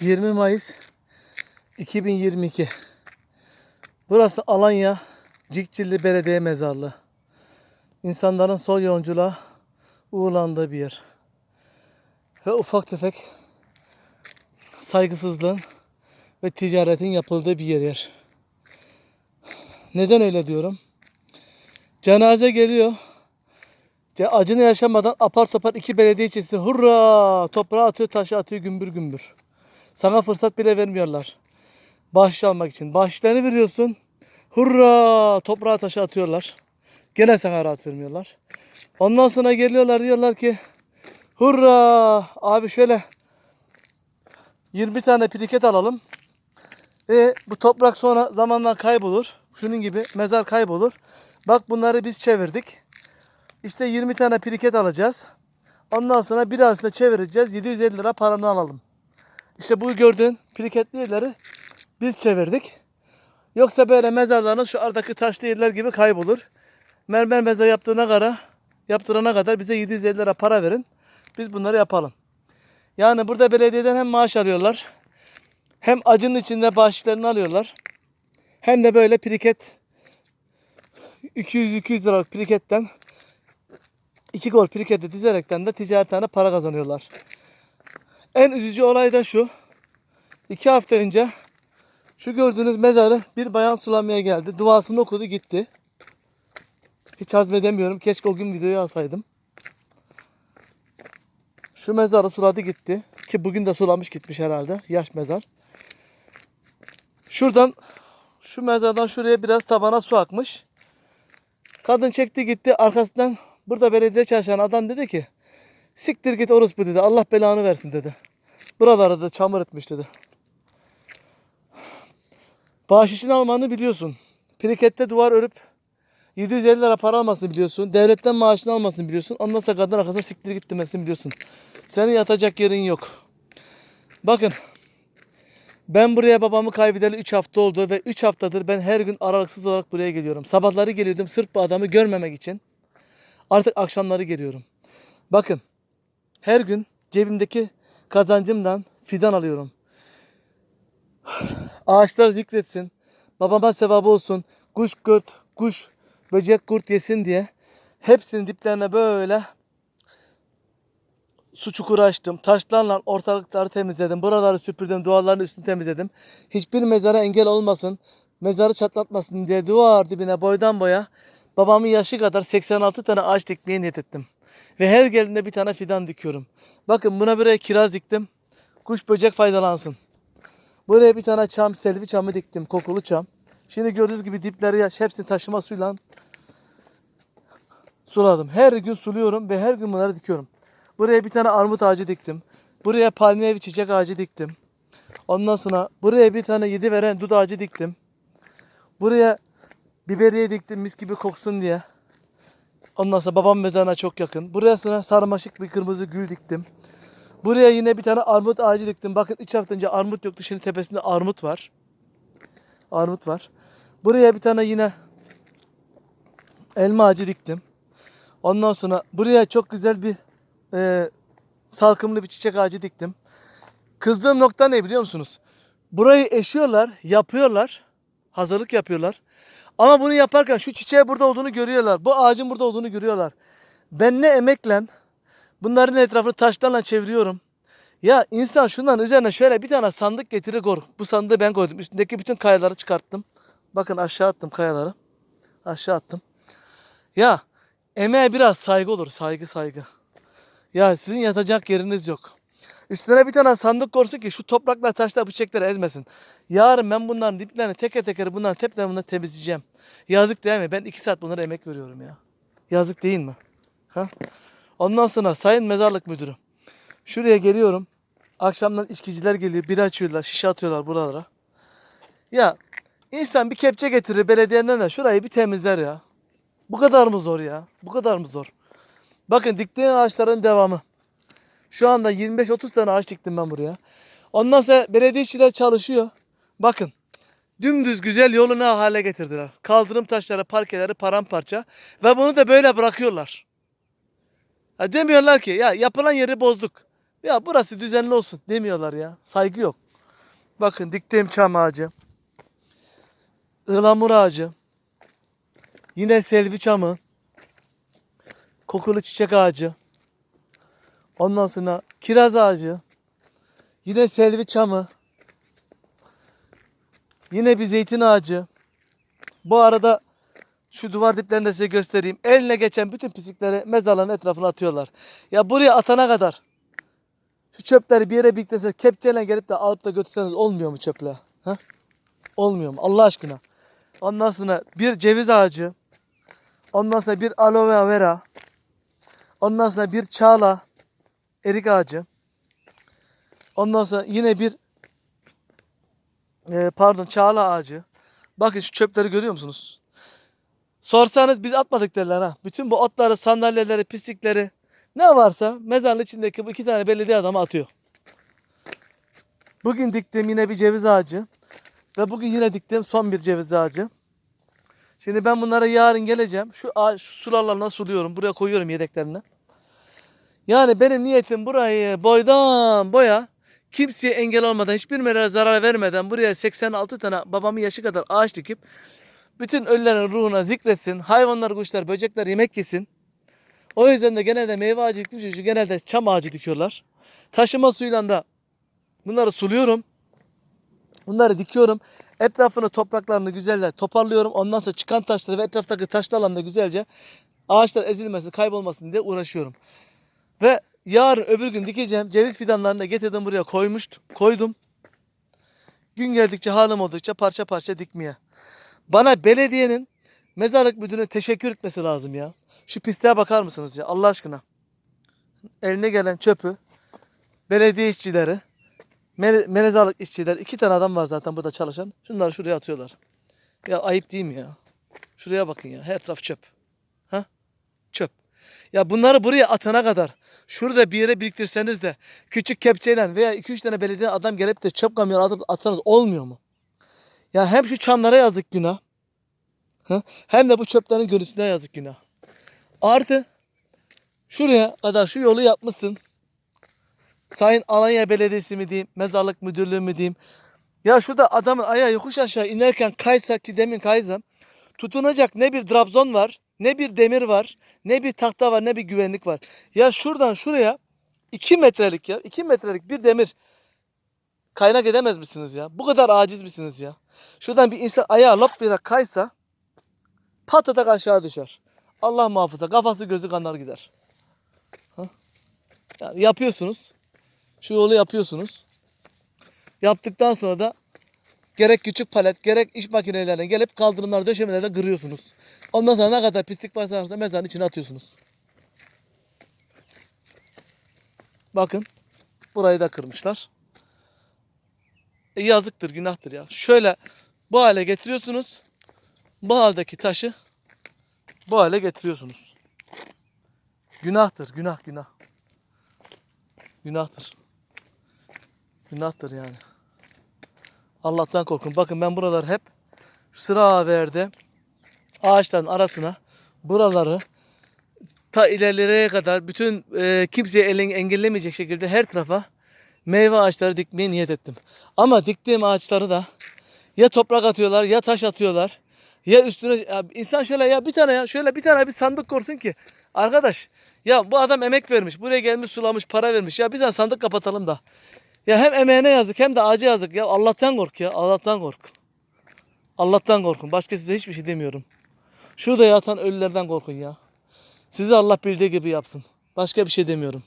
20 Mayıs 2022. Burası Alanya Cikcilli Belediye Mezarlığı. İnsanların sol yolculuğa uğurlandığı bir yer. Ve ufak tefek saygısızlığın ve ticaretin yapıldığı bir yer. Neden öyle diyorum? Cenaze geliyor. Acını yaşamadan apar topar iki belediye ilçesi hurra toprağa atıyor taşı atıyor gümbür gümbür. Sana fırsat bile vermiyorlar. Bahşiş almak için. Bahşişlerini veriyorsun. Hurra toprağa taşı atıyorlar. Gene sana rahat vermiyorlar. Ondan sonra geliyorlar diyorlar ki hurra abi şöyle 20 tane piriket alalım. Ve bu toprak sonra zamanla kaybolur. Şunun gibi mezar kaybolur. Bak bunları biz çevirdik. İşte 20 tane piriket alacağız. Ondan sonra bir daha çevireceğiz. 750 lira paranı alalım. İşte bu gördüğün piriketli yerleri biz çevirdik. Yoksa böyle mezarların şu aradaki taşlı yerler gibi kaybolur. Mermer mezar yaptığına kadar, yaptırana kadar bize 750 lira para verin. Biz bunları yapalım. Yani burada belediyeden hem maaş alıyorlar. Hem acının içinde bağışlarını alıyorlar. Hem de böyle piriket 200-200 liralık piriketten iki gol piriketi dizerekten de ticaretten para kazanıyorlar. En üzücü olay da şu. İki hafta önce şu gördüğünüz mezarı bir bayan sulamaya geldi. Duasını okudu gitti. Hiç hazmedemiyorum. Keşke o gün videoyu alsaydım. Şu mezarı suladı gitti. Ki bugün de sulamış gitmiş herhalde. Yaş mezar. Şuradan şu mezardan şuraya biraz tabana su akmış. Kadın çekti gitti. Arkasından burada belediye çalışan adam dedi ki siktir git orospu dedi. Allah belanı versin dedi. Buraları da çamur etmiş dedi. Bahşişini almanı biliyorsun. Pirikette duvar örüp 750 lira para almasını biliyorsun. Devletten maaşını almasını biliyorsun. Ondan sonra kadın arkasına siktir git demesini biliyorsun. Senin yatacak yerin yok. Bakın. Ben buraya babamı kaybedeli 3 hafta oldu ve 3 haftadır ben her gün aralıksız olarak buraya geliyorum. Sabahları geliyordum sırf bu adamı görmemek için. Artık akşamları geliyorum. Bakın. Her gün cebimdeki kazancımdan fidan alıyorum. Ağaçlar zikretsin. Babama sevabı olsun. Kuş kurt, kuş, böcek kurt yesin diye. Hepsinin diplerine böyle su çukuru açtım. Taşlarla ortalıkları temizledim. Buraları süpürdüm. Duvarların üstünü temizledim. Hiçbir mezara engel olmasın. Mezarı çatlatmasın diye duvar dibine boydan boya babamın yaşı kadar 86 tane ağaç dikmeye niyet ettim. Ve her geldiğinde bir tane fidan dikiyorum. Bakın buna buraya kiraz diktim. Kuş böcek faydalansın. Buraya bir tane çam, selvi çamı diktim. Kokulu çam. Şimdi gördüğünüz gibi dipleri yaş. Hepsini taşıma suyla suladım. Her gün suluyorum ve her gün bunları dikiyorum. Buraya bir tane armut ağacı diktim. Buraya palmiye bir çiçek ağacı diktim. Ondan sonra buraya bir tane yedi veren dut ağacı diktim. Buraya biberiye diktim mis gibi koksun diye. Ondan sonra babam mezarına çok yakın. Buraya sonra sarmaşık bir kırmızı gül diktim. Buraya yine bir tane armut ağacı diktim. Bakın 3 hafta önce armut yoktu. Şimdi tepesinde armut var. Armut var. Buraya bir tane yine elma ağacı diktim. Ondan sonra buraya çok güzel bir e, salkımlı bir çiçek ağacı diktim. Kızdığım nokta ne biliyor musunuz? Burayı eşiyorlar, yapıyorlar. Hazırlık yapıyorlar. Ama bunu yaparken şu çiçeği burada olduğunu görüyorlar. Bu ağacın burada olduğunu görüyorlar. Ben ne emekle bunların etrafını taşlarla çeviriyorum. Ya insan şundan üzerine şöyle bir tane sandık getirir koy. Bu sandığı ben koydum. Üstündeki bütün kayaları çıkarttım. Bakın aşağı attım kayaları. Aşağı attım. Ya emeğe biraz saygı olur. Saygı saygı. Ya sizin yatacak yeriniz yok. Üstüne bir tane sandık korsun ki şu toprakla taşla bıçakları ezmesin. Yarın ben bunların diplerini teker teker bunların tepelerini temizleyeceğim. Yazık değil mi? Ben iki saat bunlara emek veriyorum ya. Yazık değil mi? Ha? Ondan sonra sayın mezarlık müdürü. Şuraya geliyorum. Akşamdan içkiciler geliyor. Bira açıyorlar. Şişe atıyorlar buralara. Ya insan bir kepçe getirir belediyeden de şurayı bir temizler ya. Bu kadar mı zor ya? Bu kadar mı zor? Bakın diktiğin ağaçların devamı. Şu anda 25-30 tane ağaç diktim ben buraya. Ondan sonra belediye işçiler çalışıyor. Bakın. Dümdüz güzel yolu ne hale getirdiler. Kaldırım taşları, parkeleri paramparça. Ve bunu da böyle bırakıyorlar. Ha demiyorlar ki ya yapılan yeri bozduk. Ya burası düzenli olsun demiyorlar ya. Saygı yok. Bakın diktiğim çam ağacı. ıhlamur ağacı. Yine selvi çamı. Kokulu çiçek ağacı. Ondan sonra kiraz ağacı. Yine selvi çamı. Yine bir zeytin ağacı. Bu arada şu duvar diplerini de size göstereyim. Eline geçen bütün pislikleri mezarların etrafına atıyorlar. Ya buraya atana kadar şu çöpleri bir yere biriktirirseniz kepçeyle gelip de alıp da götürseniz olmuyor mu çöple? Ha? Olmuyor mu? Allah aşkına. Ondan sonra bir ceviz ağacı. Ondan sonra bir aloe vera. Ondan sonra bir çağla erik ağacı. Ondan sonra yine bir e, pardon çağla ağacı. Bakın şu çöpleri görüyor musunuz? Sorsanız biz atmadık derler ha. Bütün bu otları, sandalyeleri, pislikleri ne varsa mezarın içindeki bu iki tane belediye adamı atıyor. Bugün diktiğim yine bir ceviz ağacı. Ve bugün yine diktiğim son bir ceviz ağacı. Şimdi ben bunlara yarın geleceğim. Şu ağaç şu sularla suluyorum. Buraya koyuyorum yedeklerini. Yani benim niyetim burayı boydan boya kimseye engel olmadan, hiçbir meraya zarar vermeden buraya 86 tane babamın yaşı kadar ağaç dikip bütün ölülerin ruhuna zikretsin. Hayvanlar, kuşlar, böcekler yemek yesin. O yüzden de genelde meyve ağacı diktiğim için genelde çam ağacı dikiyorlar. Taşıma suyuyla da bunları suluyorum. Bunları dikiyorum. Etrafını topraklarını güzelce toparlıyorum. Ondan sonra çıkan taşları ve etraftaki taşlarla da güzelce ağaçlar ezilmesin, kaybolmasın diye uğraşıyorum. Ve yarın öbür gün dikeceğim ceviz fidanlarını da getirdim buraya koymuştum, koydum. Gün geldikçe halim oldukça parça parça dikmeye. Bana belediyenin mezarlık müdürüne teşekkür etmesi lazım ya. Şu pisliğe bakar mısınız ya Allah aşkına? Eline gelen çöpü, belediye işçileri, me- mezarlık işçileri, iki tane adam var zaten burada çalışan. Şunları şuraya atıyorlar. Ya ayıp değil mi ya? Şuraya bakın ya her taraf çöp. Ha? Çöp. Ya bunları buraya atana kadar şurada bir yere biriktirseniz de küçük kepçeyle veya 2-3 tane belediye adam gelip de çöp kamyonu atıp atsanız olmuyor mu? Ya hem şu çamlara yazık günah. Hem de bu çöplerin görüntüsüne yazık günah. Artı şuraya kadar şu yolu yapmışsın. Sayın Alanya Belediyesi mi diyeyim, mezarlık müdürlüğü mü diyeyim. Ya şurada adamın ayağı yokuş aşağı inerken kaysak ki demin kaysam tutunacak ne bir Trabzon var, ne bir demir var, ne bir tahta var, ne bir güvenlik var. Ya şuradan şuraya 2 metrelik ya, 2 metrelik bir demir kaynak edemez misiniz ya? Bu kadar aciz misiniz ya? Şuradan bir insan ayağı lop bir de kaysa patatak aşağı düşer. Allah muhafaza kafası gözü kanar gider. Yani yapıyorsunuz. Şu yolu yapıyorsunuz. Yaptıktan sonra da gerek küçük palet gerek iş makinelerine gelip kaldırımlar döşemelerden kırıyorsunuz. Ondan sonra ne kadar pislik varsa aslında mezarın içine atıyorsunuz. Bakın burayı da kırmışlar. E, yazıktır, günahtır ya. Şöyle bu hale getiriyorsunuz. Bu haldeki taşı bu hale getiriyorsunuz. Günahtır, günah, günah. Günahtır. Günahtır yani. Allah'tan korkun. Bakın ben buralar hep sıra verdi. Ağaçların arasına buraları ta ilerilere kadar bütün e, kimseye elin engellemeyecek şekilde her tarafa meyve ağaçları dikmeye niyet ettim. Ama diktiğim ağaçları da ya toprak atıyorlar ya taş atıyorlar. Ya üstüne ya insan şöyle ya bir tane ya şöyle bir tane bir sandık korsun ki arkadaş ya bu adam emek vermiş buraya gelmiş sulamış para vermiş ya bir tane sandık kapatalım da. Ya hem emeğine yazık hem de ağaca yazık ya Allah'tan kork ya Allah'tan kork. Allah'tan korkun başka size hiçbir şey demiyorum. Şurada yatan ölülerden korkun ya. Sizi Allah bildiği gibi yapsın. Başka bir şey demiyorum.